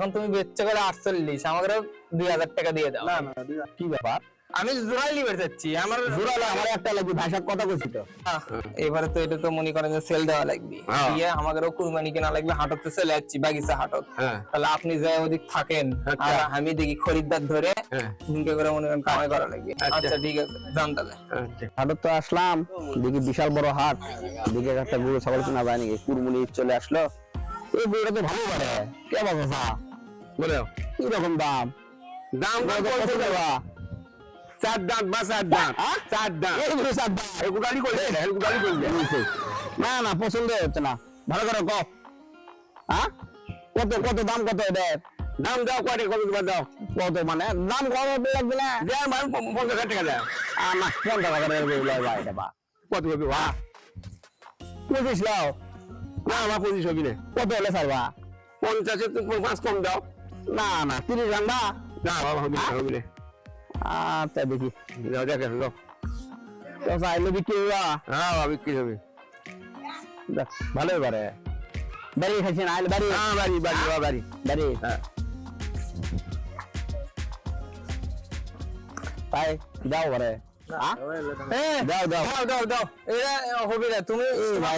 এখন তুমি বেচতে করে আটচল্লিশ আমাকে দুই হাজার টাকা দিয়ে দাও। না না কি ব্যাপার? আমি জোড়াই লিবার চাচ্ছি আমার জোরালো আমার একটা লাগবে ভাষা কথা কইছি তো। এবারে তো এটা তো মনে করেন যে সেল দেওয়া লাগবে। হ্যাঁ। দিয়ে আমাদেরও কুরবানি কেনা লাগবে হাটতে চলে যাচ্ছি বাগিচা হাটত। হ্যাঁ। তাহলে আপনি যাই ওদিক থাকেন আচ্ছা। আর আমি দেখি খরিদ্দার ধরে হ্যাঁ। করে মনে করেন কামাই করা লাগবে। আচ্ছা। আচ্ছা ঠিক আছে যান তাহলে। হাটত তো আসলাম দেখি বিশাল বড় হাট। দেখে একটা গরু ছাগল কেনা যায় নাকি কুরমুনি চলে আসলো। এই গরুটা তো ভালো পারে কে বাবা বলে কি রকম দাম? দাম কত দেবা? চার দাঁত বা চার দাঁত হ্যাঁ? চার দাঁত এগুলালি করলে এগুলালি করলে। না না পছন্দ হচ্ছে না। ভালো করে কপ হ্যাঁ? কত কত দাম কত দাম দাও কয়টা কত তোমার দাও? কত মানে? দাম কত লাগবে না। মান পঞ্চাশ হাজার টাকা দেয়। আর না পঞ্চাশ টাকা এটা বা। কত হবে বা পঁচিশ লাও। না আমার পঁচিশ হবে না কত হলে ছাড়বা? পঞ্চাশে তুমি পাঁচ কম দাও। না না। তিরিশ রাখবা না বাবা হবে না হবে না। আচ্ছা দেখি। যাও দেখে যাও তো চাইলে বিক্রি হইবা হ্যাঁ বাবা বিক্রি হবে। দেখ, ভালো এবারে। বাড়ি খাইছেন? আইলে বাড়ি? হ্যাঁ বাড়ি বাড়ি বাবা বাড়ি। বাড়ি? হ্যাঁ। তাই দাও হ্যাঁ? হবে না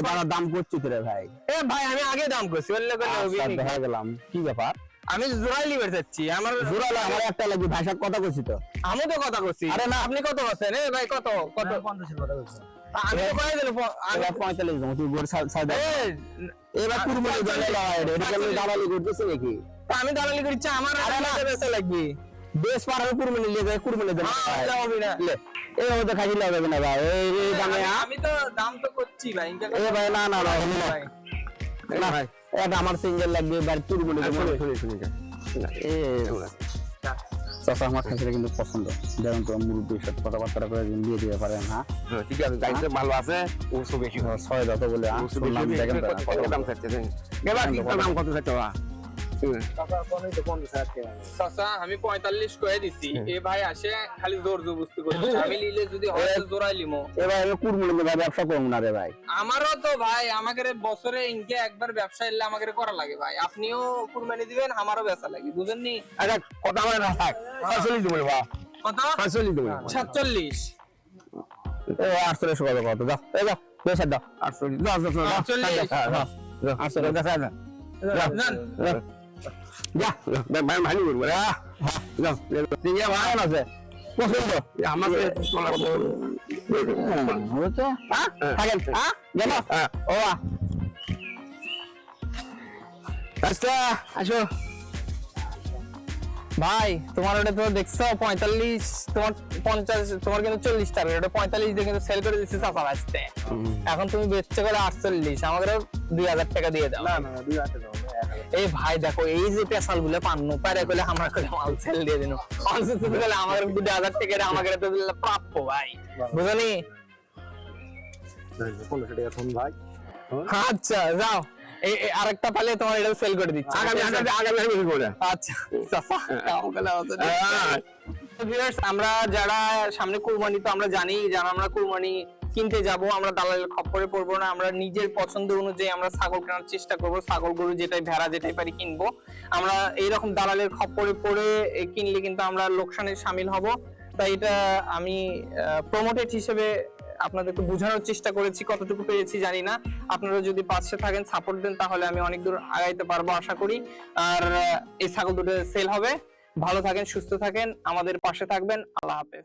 দাঁড়া দাম করছি তো রে ভাই। এ ভাই আমি আগে দাম করছি হবে আচ্ছা, নি। দেখা গেলাম। কি ব্যাপার? আমি জোড়াই লিবার চাচ্ছি আমার জোরালো আমার একটা লাগবে ভাষা কথা কইছি তো। আমি তো কথা করছি আরে না। আপনি কত আছেন এ ভাই কত কত আমি তো কয়ে দিল এবার পঁয়তাল্লিশ দাম তুই গোর সাইড এবার কুরবানি দিলে লয় রে এটা কেন দালালি করতেছে নাকি? আমি দালালি করছি আমার আরে না। বেচা লাগবে। বেশ পার হবে কুরবানি লিয়ে যায় কুরবানি দেবে হবে না। না ভাই এই দামে আমি- তো দাম তো করছি ভাই এ ভাই না না না না ভাই। না এটা আমার সিঙ্গেল লাগবে এবার কুরবানি দেবে শুনে শুনে শুনে। চাচা আমার কাছে কিন্তু পছন্দ। যেমন তো মুরব্বীর সাথে কথাবার্তা করে দিয়ে দিতে পারেন হ্যাঁ? ঠিক আছে গাড়িতে ভালো আছে ওষুধ বেশি। ছয় যত বলে বেশি দেখেন কত দাম খাচ্ছে এবার দাম কত বা চাচা আমি পঁয়তাল্লিশ কয়ে দিছি। এ ভাই আসে খালি জোর জবস্তি করছে আমি লিলে যদি হয় জোড়াই লিমো। এবার আমি কুরবানি দেবে ব্যবসা করব না রে ভাই। আমারও তো ভাই আমাকে বছরে ইনকে একবার ব্যবসা এলে আমাকে করা লাগে ভাই। আপনিও কুরবানি দিবেন আমারও বেচা লাগে বুঝেননি? আচ্ছা কথা আমার না থাক। চল্লিশ দেবো বা কত চল্লিশ দেবো সাতচল্লিশ। আটচল্লিশ কত কত? যাও এই যাও বেশ দাও আটচল্লিশ। দশ দশ দশ আটচল্লিশ। হ্যাঁ, হ্যাঁ, হ্যাঁ। আটচল্লিশ। না যান। যা করব আছে ভাই আছে। পছন্দ আমাকে। হ্যাঁ থাকেন। হ্যাঁ। গেল হ্যাঁ। ও আচ্ছা আসো। ভাই তোমার ওটা তো দেখছ পঁয়তাল্লিশ তোমার পঞ্চাশ তোমার কিন্তু চল্লিশ টাকা ওটা পঁয়তাল্লিশ দিয়ে কিন্তু সেল করে দিচ্ছে চাপা বাঁচতে এখন তুমি বেচতে করে আটচল্লিশ আমাকে দুই হাজার টাকা দিয়ে দাও। না না দুই হাতে দাও এই ভাই দেখো এই যে পেশালগুলো পান্নু পারে করলে আমার করে মাল সেল দিয়ে দিন। অনসুস্থ করলে আমাকে দুই হাজার টাকা দিয়ে আমাকে তো দিলে প্রাপ্য ভাই। বুঝলি? পনেরোশো টাকা ফোন ভাই। আচ্ছা যাও। আরেকটা পালে তোমার এটা সেল করে দিচ্ছি। আগামী আগামী আগামী আমি করে আচ্ছা। হ্যাঁ। আমরা যারা সামনে কুরবানি তো আমরা জানি যারা আমরা কুরবানি কিনতে যাব, আমরা দালালের খপ্পরে পড়ব না, আমরা নিজের পছন্দ অনুযায়ী আমরা ছাগল কেনার চেষ্টা করব, ছাগল গরু যেটাই ভেড়া যেটাই পারি কিনবো। আমরা এইরকম দালালের খপ্পরে পড়ে কিনলে কিন্তু আমরা লোকসানে সামিল হব। তাই এটা আমি প্রমোটেড হিসেবে আপনাদেরকে বোঝানোর চেষ্টা করেছি, কতটুকু পেরেছি জানি না। আপনারা যদি পাশে থাকেন সাপোর্ট দেন, তাহলে আমি অনেক দূর আগাইতে পারব আশা করি। আর এই ছাগল দুটো সেল হবে। ভালো থাকেন, সুস্থ থাকেন, আমাদের পাশে থাকবেন। আল্লাহ হাফেজ।